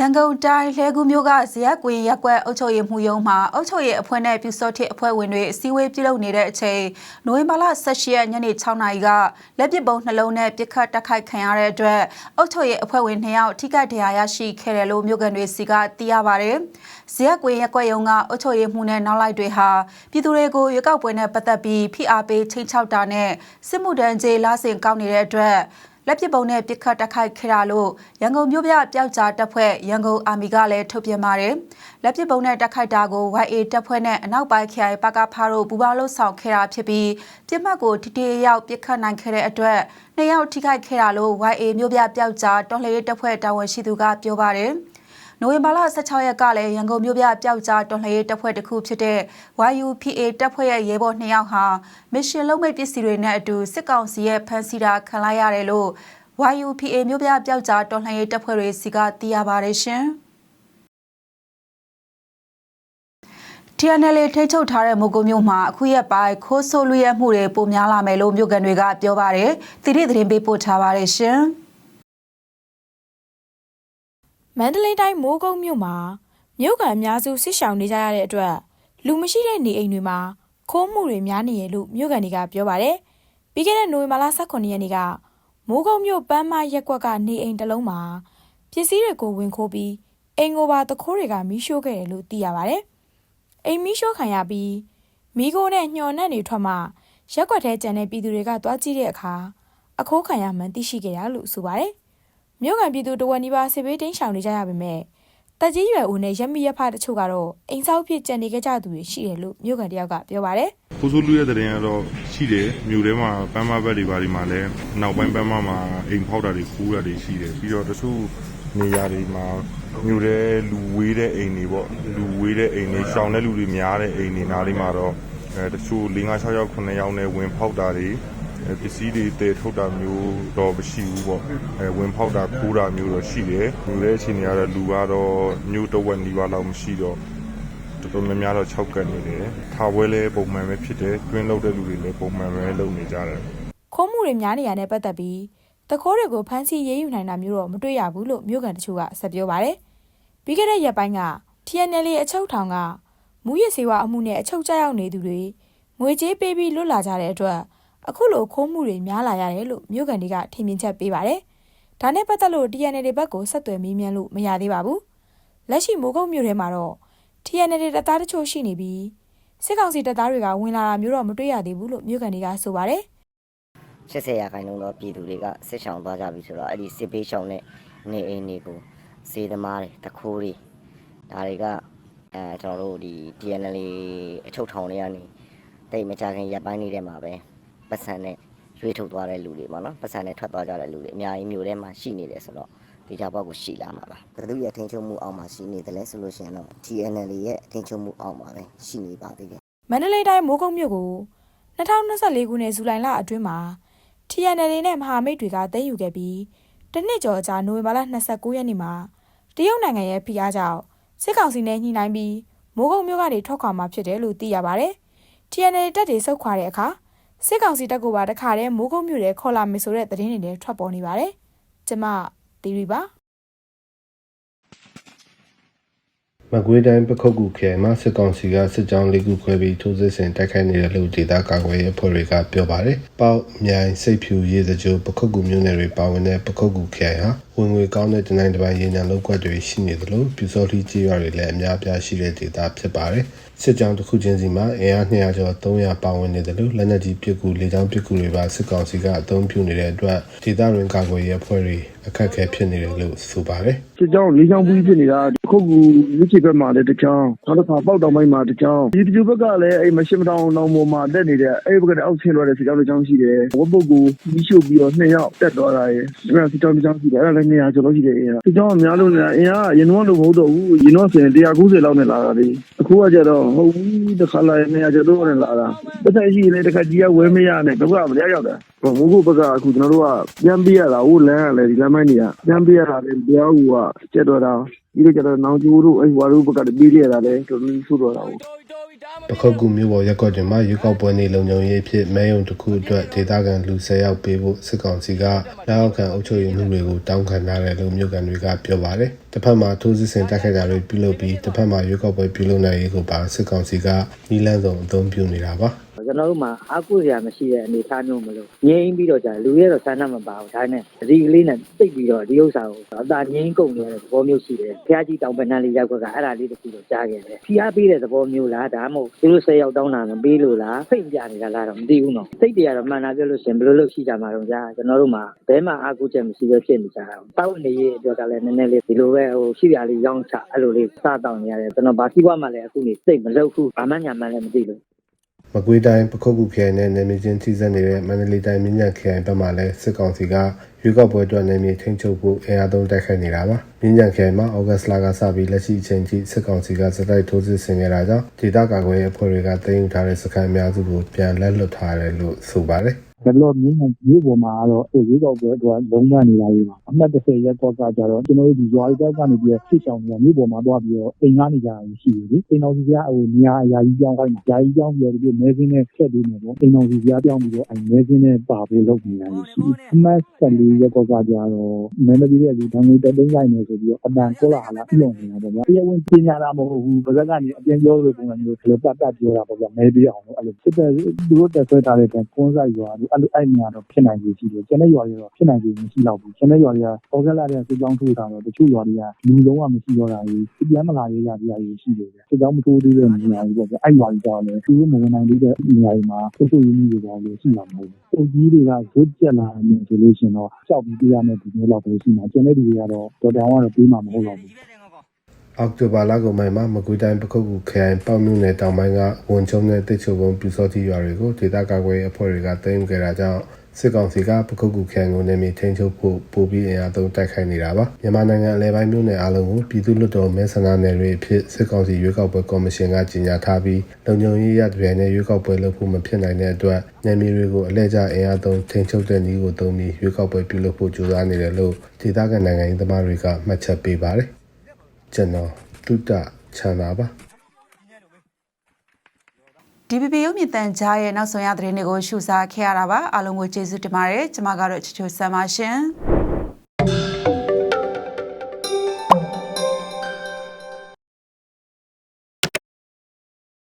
ရန်ကုန်တိုင်းလှဲကူးမြို့ကဇရက်ကွင်းရက်ကွက်အုပ်ချုပ်ရေးမှူးရုံးမှာအုပ်ချုပ်ရေးအဖွဲ့နဲ့ပြူစောထစ်အဖွဲ့ဝင်တွေအစည်းအဝေးပြုလုပ်နေတဲ့အချိန်နိုဝင်ဘာလ18ရက်ညနေ6နာရီကလက်ပစ်ပုံနှလုံးနဲ့ပြစ်ခတ်တိုက်ခိုက်ခံရတဲ့အတွက်အုပ်ချုပ်ရေးအဖွဲ့ဝင်2ယောက်ထိခိုက်ဒဏ်ရာရရှိခဲ့တယ်လို့မြို့ကန်တွေစီကသိရပါတယ်ဇရက်ကွင်းရက်ကွက်ရုံကအုပ်ချုပ်ရေးမှူးနဲ့နောက်လိုက်တွေဟာပြည်သူတွေကိုရွေးကောက်ပွဲနဲ့ပတ်သက်ပြီးဖိအားပေးချိန်ချောက်တာနဲ့စစ်မှုထမ်းကြေးလာစဉ်ကောက်နေတဲ့အတွက် လက်ပစ်ပုံနဲ့ပြစ်ခတ်တိုက်ခိုက်ခဲ့တာလို့ရန်ကုန်မြို့ပြပျောက်ကြားတပ်ဖွဲ့ရန်ကုန်အာမီကလည်းထုတ်ပြန်ပါတယ်။လက်ပစ်ပုံနဲ့တိုက်ခိုက်တာကို YA တပ်ဖွဲ့နဲ့အနောက်ပိုင်းခရိုင်ပကဖားတို့ပူးပေါင်းလှုပ်ဆောင်ခဲ့တာဖြစ်ပြီးပြစ်မှတ်ကိုတိတိယောက်ပြစ်ခတ်နိုင်ခဲ့တဲ့အတွက်နှစ်ယောက်ထိခိုက်ခဲ့တာလို့ YA မြို့ပြပျောက်ကြားတော်လှန်ရေးတပ်ဖွဲ့တာဝန်ရှိသူကပြောပါတယ်။ နိုဝင်ဘာလ16ရက်ကလည်းရန်ကုန်မြို့ပြပျောက်ကြားတော်လှန်ရေးတပ်ဖွဲ့တစ်ခုဖြစ်တဲ့ YUPA တပ်ဖွဲ့ရဲ့ရဲဘော်2ယောက်ဟာမစ်ရှင်လုံးမိတ်ပစ္စည်းတွေနဲ့အတူစစ်ကောင်စီရဲ့ဖမ်းဆီးတာခံလိုက်ရတယ်လို့ YUPA မြို့ပြပျောက်ကြားတော်လှန်ရေးတပ်ဖွဲ့တွေစီကသိရပါတယ်ရှင်။ TNL ထိတ်ချုပ်ထားတဲ့မိုကိုမျိုးမှာအခုရက်ပိုင်းခိုးဆိုးလူရဲမှုတွေပိုများလာမယ်လို့မြို့ကန်တွေကပြောပါတယ်။တိတိသတင်းပေးပို့ထားပါတယ်ရှင်။ မန္တလေးတိုင်းမိုးကုတ်မြို့မှာမြို့ကန်အများစုဆစ်ဆောင်နေကြရတဲ့အတွက်လူမရှိတဲ့နေအိမ်တွေမှာခိုးမှုတွေများနေရလို့မြို့ကန်တွေကပြောပါတယ်။ပြီးခဲ့တဲ့နိုဝင်ဘာလ18ရက်နေ့ကမိုးကုတ်မြို့ပန်းမရက်ကွက်ကနေအိမ်တစ်လုံးမှာပစ္စည်းတွေကိုဝင်ခိုးပြီးအိမ်ကိုပါတခိုးတွေကမီးရှို့ခဲ့တယ်လို့သိရပါတယ်။အိမ်မီးရှို့ခံရပြီးမီးကိုနဲ့ညှော်နှက်တွေထွက်မှရက်ကွက်ထဲကျန်တဲ့ပြည်သူတွေကတွားကြည့်တဲ့အခါအခိုးခံရမှန်းသိရှိခဲ့ရလို့ဆိုပါတယ်။ မြို့ကန်ပြည်သူတဝက်နီးပါးစစ်ဘေးတိမ်းရှောင်နေကြရပေမဲ့တက်ကြီးရွယ်ဦးနဲ့ရက်မီရက်ဖတချို့ကတော့အိမ်ဆောက်ဖြစ်ကြံနေကြကြသူတွေရှိတယ်လို့မြို့ကန်တယောက်ကပြောပါတယ်ကိုစိုးလူရဲ့တဲ့ရင်ကတော့ရှိတယ်မြို့ထဲမှာပန်းမဘက်တွေဘာတွေမှာလည်းနောက်ပိုင်းပန်းမမှာအိမ်ဖောက်တာတွေကူးတာတွေရှိတယ်ပြီးတော့တချို့နေရာတွေမှာမြို့ထဲလူဝေးတဲ့အိမ်တွေပေါ့လူဝေးတဲ့အိမ်တွေရှောင်တဲ့လူတွေများတဲ့အိမ်တွေနားလေးမှာတော့အဲတချို့၄၅6ယောက်9ယောက်နဲ့ဝင်ဖောက်တာတွေအဲ ပစ္စည်းတွေတည်ထုတ်တာမျိုးတော့မရှိဘူးပေါ့အဲဝင်ဖောက်တာကူးတာမျိုးတော့ရှိတယ်မြို့ထဲအခြေအနေကတော့လူကတော့မြို့တစ်ဝက်နီးပါးလောက်မရှိတော့တော်တော်များများတော့6ကတ်နေတယ်။ခါပွဲလဲပုံမှန်ပဲဖြစ်တယ်။တွင်းလောက်တဲ့လူတွေလည်းပုံမှန်ပဲလုပ်နေကြတယ်။ခိုးမှုတွေများနေရတဲ့ပတ်သက်ပြီးတခိုးတွေကိုဖမ်းဆီးရေးယူနိုင်တာမျိုးတော့မတွေ့ရဘူးလို့မြို့ကန်တချို့ကဆက်ပြောပါတယ်။ပြီးခဲ့တဲ့ရက်ပိုင်းက TNL အချုပ်ထောင်ကမူရစ်စေဝါအမှုနဲ့အချုပ်ကျရောက်နေသူတွေငွေကြေးပေးပြီးလွတ်လာကြတဲ့အတွက် အခုလိုခိုးမှုတွေများလာရတယ်လို့မြို့ကန်တွေကထင်မြင်ချက်ပေးပါတယ်။ဒါနဲ့ပတ်သက်လို့ TNL ဘက်ကိုဆက်သွယ်မေးမြန်းလို့မရသေးပါဘူး။လက်ရှိမိုးကုတ်မြို့ထဲမှာတော့ TNL တပ်သားတချို့ရှိနေပြီးစစ်ကောင်စီတပ်သားတွေကဝင်လာတာမျိုးတော့မတွေ့ရသေးဘူးလို့မြို့ကန်တွေကဆိုပါတယ်80ရာခိုင်နှုန်းသောပြည်သူတွေကစစ်ဆောင်သွားကြပြီဆိုတော့အဲ့ဒီစစ်ပေးရှောင်တဲ့နေအိမ်တွေကိုစေသမားတွေတခိုးတွေဒါတွေကအဲကျွန်တော်တို့ဒီ DNL အချုပ်ထောင်တွေကနေတိတ်မကြခင်ရပ်ပိုင်းနေတဲ့မှာပဲ ပတ်စံနဲ့ရွေးထုတ်သွားတဲ့လူတွေပေါ့နော်ပတ်စံနဲ့ထွက်သွားကြတဲ့လူတွေအများကြီးမျိုးထဲမှာရှိနေတယ်ဆိုတော့ဒီကြဘောက်ကိုရှိလာမှာပါဘယ်သူရဲ့အထင်ချုံမှုအောက်မှာရှိနေတယ်လဲဆိုလို့ရှိရင်တော့ DNL ရဲ့အထင်ချုံမှုအောက်မှာပဲရှိနေပါသေးတယ်။မန္တလေးတိုင်းမိုးကုတ်မြို့ကို2024ခုနှစ်ဇူလိုင်လအတွင်းမှာ TNL နဲ့မဟာမိတ်တွေကသိမ်းယူခဲ့ပြီးတစ်နှစ်ကျော်ကြာနိုဝင်ဘာလ29ရက်နေ့မှာတရုတ်နိုင်ငံရဲ့ဖိအားကြောင့်စစ်ကောင်စီနဲ့ညှိနှိုင်းပြီးမိုးကုတ်မြို့ကနေထွက်ခွာမှာဖြစ်တယ်လို့သိရပါဗျ။ TNL တပ်တွေဆုတ်ခွာတဲ့အခါ စစ်ကောင်စီတပ်ကပါတခါတည်းမိုးကုတ်မြို့ထဲခေါ်လာမယ်ဆိုတဲ့သတင်းတွေလည်းထွက်ပေါ်နေပါတယ်။ကျမသီရီပါမကွေးတိုင်းပခုတ်ကူခရိုင်မှာစစ်ကောင်စီကစစ်ကြောင်းလေးခုခွဲပြီးထိုးစစ်ဆင်တိုက်ခိုက်နေတယ်လို့ဒေသကာကွယ်ရေးအဖွဲ့တွေကပြောပါတယ်။ ပေါ့မြိုင်စိတ်ဖြူရေစကြိုပခုတ်ကူမြို့နယ်တွေပါဝင်တဲ့ပခုတ်ကူခရိုင်ဟာဝင်ငွေကောင်းတဲ့တနိုင်တစ်ပိုင်းရေနံလောက်ကွက်တွေရှိနေသလိုပြူစောတိကြေးရွာတွေလည်းအများပြားရှိတဲ့ဒေသဖြစ်ပါတယ်။စစ်ကြောင်းတစ်ခုချင်းစီမှာအင်အား200ကျော်300ပါဝင်နေတယ်လို့လက်နက်ကြီးပစ်ကူလေကြောင်းပစ်ကူတွေပါစစ်ကောင်စီကအသုံးပြုနေတဲ့အတွက်ဒေသတွင်ကာကွယ်ရေးအဖွဲ့တွေအခက်အခဲဖြစ်နေတယ်လို့ဆိုပါတယ်။စစ်ကြောင်းလေးချောင်းပြီးဖြစ်နေတာခုတ်ကူမြစ်ချေဘက်မှာလည်းတစ်ချောင်းနောက်တစ်ခါပေါက်တောင်ပိုင်းမှာတစ်ချောင်းဒီဒီဘက်ကလည်းအဲ့မရှင်းမတောင်တောင်ပေါ်မှာတက်နေတဲ့အဲ့ဘက်ကလည်းအောက်ဆင်းလာတဲ့စစ်ကြောင်းတစ်ချောင်းရှိတယ်ဝတ်ပုတ်ကိုပြီးရှုပ်ပြီးတော့နှစ်ယောက်တက်သွားတာရယ်ဒီကစစ်ကြောင်းတစ်ချောင်းရှိတယ်အဲ့ဒါလည်းနေရာကျော်လို့ရှိတယ်အင်းစစ်ကြောင်းကများလို့နေတာအင်းကရင်တော့လို့မဟုတ်တော့ဘူးရင်တော့ဆိုရင်190လောက်နဲ့လာတာလေအခုကကြတော့ဟုတ်ဘူးတစ်ခါလာရင်နေရာကျော်တော့နဲ့လာတာတစ်ခါရှိရင်လည်းတစ်ခါကြီးကဝဲမရနဲ့ဘက်ကမရရောက်တာဟိုမိုးကုတ်ဘက်ကအခုကျွန်တော်တို့ကပြန်ပေးရတာဟိုလမ်းကလည်းဒီလမ်းမိုင်းတွေကပြန်ပေးရတာလည်းတရားဟိုကကျက်တော့တာပြီးတော့ကျတော့နောင်ကျိုးတို့အဲ့ဟွာတို့ဘက်ကတည်းပေးခဲ့ရတာလေတော်တော်ဆိုးတော့တာဟုတ် ပခုတ်ကူမြို့ပေါ်ရက်ကွက်တွင်မှရွေးကောက်ပွဲနေလုံခြုံရေးအဖြစ်မဲယုံတစ်ခုအတွက်ဒေသခံလူ10ယောက်ပေးဖို့စစ်ကောင်စီကလက်အောက်ခံအုပ်ချုပ်ရေးမှုတွေကိုတောင်းခံထားတယ်လို့မြို့ကန်တွေကပြောပါတယ်။တစ်ဖက်မှာထိုးစစ်ဆင်တိုက်ခိုက်တာတွေပြုလုပ်ပြီးတစ်ဖက်မှာရွေးကောက်ပွဲပြုလုပ်နိုင်ရေးကိုပါစစ်ကောင်စီကနီးလန်းစုံအသုံးပြုနေတာပါ။ ကျွန်တော်တို့မှာအားကိုးစရာမရှိတဲ့အနေအထားမျိုးမလို့ငြိမ်းပြီးတော့ကြာလူရဲ့တော့ဆန္ဒမပါဘူးဒါနဲ့အဒီကလေးနဲ့တိတ်ပြီးတော့ဒီဥစ္စာကိုအသာငြိမ်းကုန်နေတဲ့သဘောမျိုးရှိတယ်ဖះကြီးတောင်ပန်းလေးရောက်ခွက်ကအဲ့ဒါလေးတစ်ခုတော့ကြားခဲ့တယ်ဖះပေးတဲ့သဘောမျိုးလားဒါမှမဟုတ်သူတို့၁၀ယောက်တောင်းတာမပေးလို့လားဖိတ်ပြနေတာလားတော့မသိဘူးနော်စိတ်တွေကတော့မှန်တာပြောလို့ရှရင်ဘယ်လိုလုပ်ရှိကြမှာတော့ကြာကျွန်တော်တို့မှာဘဲမှာအားကိုးချက်မရှိပဲဖြစ်နေကြတာတောက်နေရေးအတွက်ကလည်းနည်းနည်းလေးဒီလိုပဲဟိုရှိရလေးရောင်းချအဲ့လိုလေးစားတောင်းနေရတယ်ကျွန်တော်ဘာစီးပွားမှလည်းအခုနေစိတ်မလုပ်ဘူးဘာမှညာမှလည်းမသိလို့ မကွေးတိုင်းပခုတ်ကူခရိုင်နဲ့နယ်မြေချင်းထိစပ်နေတဲ့မန္တလေးတိုင်းမြင်းညံခရိုင်ဘက်မှလည်းစစ်ကောင်စီကရွေးကောက်ပွဲအတွက်နယ်မြေထိန်းချုပ်ဖို့အင်အားသုံးတိုက်ခိုက်နေတာပါမြင်းညံခရိုင်မှာဩဂတ်စ်လကစပြီးလက်ရှိအချိန်ထိစစ်ကောင်စီကစတိုက်ထိုးစစ်ဆင်နေတာကြောင့်ဒေသကာကွယ်ရေးအဖွဲ့တွေကတင်ယူထားတဲ့စခန်းအများစုကိုပြန်လက်လွတ်ထားတယ်လို့ဆိုပါတယ် ဘယ်လိုမျိုးမျိုးမျိုးပေါ်မှာတော့ဟိုရေကောက်ပွဲတော့လုံးဝနေတာကြီးပါအမှတ်30ရက်ကောက်ကကြတော့ကျွန်တော်တို့ဒီရွာတွေကောက်ကနေပြီးဆစ်ချောင်းနေမျိုးပေါ်မှာသွားပြီးတော့အိမ်ကနေကြတာရှိတယ်လေအိမ်တော်စီကဟိုနေရာအရာကြီးကြောင်းခိုင်းတာယာကြီးကြောင်းပြီးတော့ဒီမဲစင်းနဲ့ဆက်ပြီးနေပေါ့အိမ်တော်စီကပြောင်းပြီးတော့အဲမဲစင်းနဲ့ပါဖို့လုပ်နေတာရှိအမှတ်14ရက်ကောက်ကကြတော့မဲမကြီးတဲ့လူတန်းလေးတိတ်လိုက်နေဆိုပြီးတော့အတန်ကိုလာလာပြုံနေတာပေါ့ဗျာတရားဝင်ပြင်ညာတာမဟုတ်ဘူးပါဇက်ကနေအပြင်ပြောလို့ပုံစံမျိုးဒီလိုပတ်ပတ်ပြောတာပေါ့ဗျာမဲပြအောင်လို့အဲ့လိုစစ်တဲ့သူတို့တက်ဆွဲထားတဲ့ကွန်းဆိုင်ရွာအဲ့လိုအဲ့နေရာတော့ဖြစ်နိုင်ခြေရှိတယ်ကျန်တဲ့ရွာတွေတော့ဖြစ်နိုင်ခြေမရှိတော့ဘူးကျန်တဲ့ရွာတွေကဟောကလာတဲ့စစ်ကြောင်းထိုးတာတော့တချို့ရွာတွေကလူလုံးဝမရှိတော့တာကြီးပြန်မလာရရတရားကြီးရှိတယ်စစ်ကြောင်းမထိုးသေးတဲ့နေရာကြီးပေါ့ဗျအဲ့ရွာတွေကြောင့်လည်းသူတို့မဝင်နိုင်သေးတဲ့နေရာတွေမှာပုတ်ဆွေးရင်းတွေပေါ့လေရှိမှာမဟုတ်ဘူးပုံကြီးတွေကဇွတ်ကျက်လာနေဆိုလို့ရှိရင်တော့ကြောက်ပြီးပြရမယ့်ဒီမျိုးလောက်ပဲရှိမှာကျန်တဲ့လူတွေကတော့တော်တောင်ကတော့ပြေးမှာမဟုတ်တော့ဘူး အောက်တိုဘာလကုန်ပိုင်းမှာမကွေးတိုင်းပခုတ်ကူခရိုင်ပေါက်မြို့နယ်တောင်ပိုင်းကဝန်ချုံနဲ့တိတ်ချိုကုန်းပြူစောတိရွာတွေကိုဒေသကာကွယ်ရေးအဖွဲ့တွေကတင်ယူခဲ့တာကြောင့်စစ်ကောင်စီကပခုတ်ကူခရိုင်ကိုနယ်မြေထိန်းချုပ်ဖို့ပိုပြီးအင်အားသုံးတိုက်ခိုက်နေတာပါမြန်မာနိုင်ငံအလဲပိုင်းမြို့နယ်အလုံးကိုပြည်သူ့လွှတ်တော်မဲဆန္ဒနယ်တွေအဖြစ်စစ်ကောင်စီရွေးကောက်ပွဲကော်မရှင်ကကြေညာထားပြီးလုံခြုံရေးရတဲ့နဲ့ရွေးကောက်ပွဲလုပ်ဖို့မဖြစ်နိုင်တဲ့အတွက်နယ်မြေတွေကိုအလဲကျအင်အားသုံးထိန်းချုပ်တဲ့နည်းကိုသုံးပြီးရွေးကောက်ပွဲပြုလုပ်ဖို့ကြိုးစားနေတယ်လို့ဒေသခံနိုင်ငံရေးသမားတွေကမှတ်ချက်ပေးပါတယ် ကျွန်တော်တုတ္တချန်တာပါ DPP ရုပ်မြင့်တန်ကြားရဲ့နောက်ဆုံးရသတင်းတွေကိုရှုစားခဲ့ရတာပါအားလုံးကိုကျေးဇူးတင်ပါတယ်ကျွန်မကတော့ချစ်ချိုဆမ်ပါရှင်